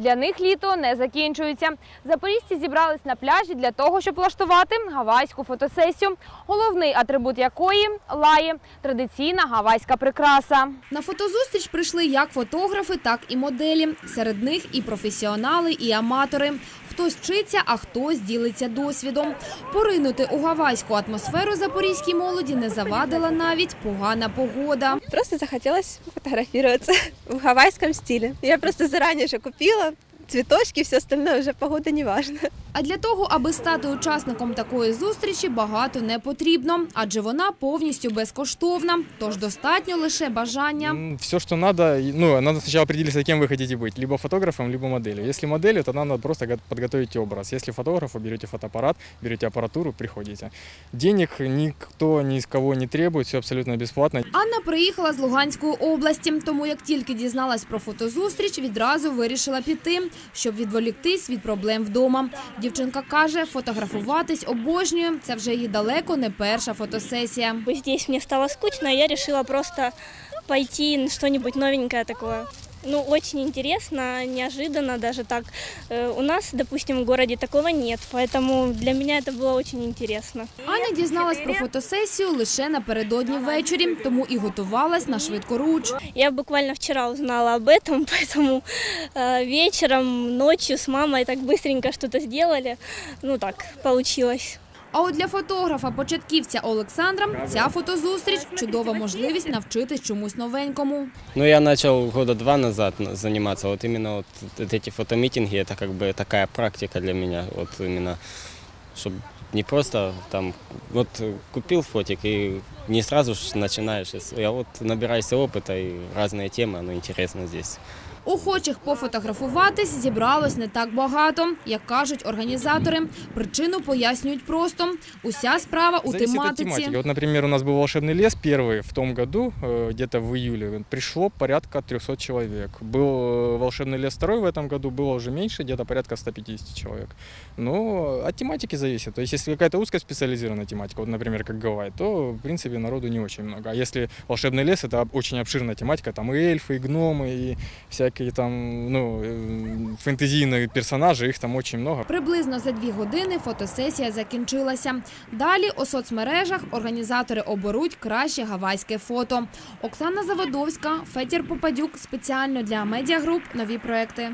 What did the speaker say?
Для них літо не закінчується. Запоріжці зібрались на пляжі для того, щоб влаштувати гавайську фотосесію, головний атрибут якої лає традиційна гавайська прикраса. На фотозустріч прийшли як фотографи, так і моделі. Серед них і професіонали, і аматори. Хтось вчиться, а хтось ділиться досвідом. Поринути у гавайську атмосферу запорізькій молоді не завадила навіть погана погода. Просто захотілося фотографуватися в гавайському стилі. Я просто зараніше купила цветочки, все остальное уже погода не важно. А для того, аби стати учасником такої зустрічі, багато не потрібно, адже вона повністю безкоштовна. Тож достатньо лише бажання. Все, что надо, и, ну, надо сначала определиться, кем вы хотите быть. Либо фотографом, либо моделью. Если моделью, то надо просто го- подготовить образ. Если фотографу, берете фотоаппарат, берете аппаратуру, приходите. Денег никто ни с кого не требует, все абсолютно бесплатно. Анна приїхала з Луганської області, тому як тільки дізналась про фотозустріч, відразу вирішила піти, щоб відволіктись від проблем вдома. Дівчинка каже, фотографуватись обожнює. Це вже її далеко не перша фотосесія. Тут мені стало скучно, я вирішила просто пойти на щось новеньке такое Ну, очень интересно, неожиданно даже так. Э, У нас, допустим, в городе такого нет, поэтому для меня это было очень интересно. Аня дізналась про фотосесію лише напередодні ввечері, тому і готувалась на швидкоруч. Я буквально вчера узнала об этом, поэтому э, вечером, ночью с мамой так быстренько что-то сделали. Ну так, получилось. А от для фотографа-початківця Олександра ця фотозустріч чудова можливість навчитись чомусь новенькому. Ну, я начал года два назад на- заниматься. Вот именно вот, вот эти фотомитинги, это как бы такая практика для меня. Вот именно, чтобы не просто там, вот э, купил фотик и не сразу ж начинаешь, а вот набираешься опыта и разные темы, оно интересно здесь. Охочих пофотографуватись зібралось не так багато. Як кажуть організатори, причину пояснюють просто. Уся справа у Зависит от тематиці. тематики. Вот, например, у нас был волшебный лес первый в том году, э, где-то в июле. Пришло порядка 300 человек. Был э, волшебный лес второй в этом году, было уже меньше, где-то порядка 150 человек. Но от тематики зависит. То есть, если какая-то узкоспециализированная тематика, вот, например, как Гавайи, то, в принципе, народу не очень много. А если волшебный лес, это очень обширная тематика, там и эльфы, и гномы, и всякие там, ну, э, фэнтезийные персонажи, их там очень много. Приблизно за дві години фотосесія закінчилася. Далі у соцмережах організатори оберуть краще гавайське фото. Оксана Заводовська, Федір Попадюк спеціально для медіагруп нові проекти.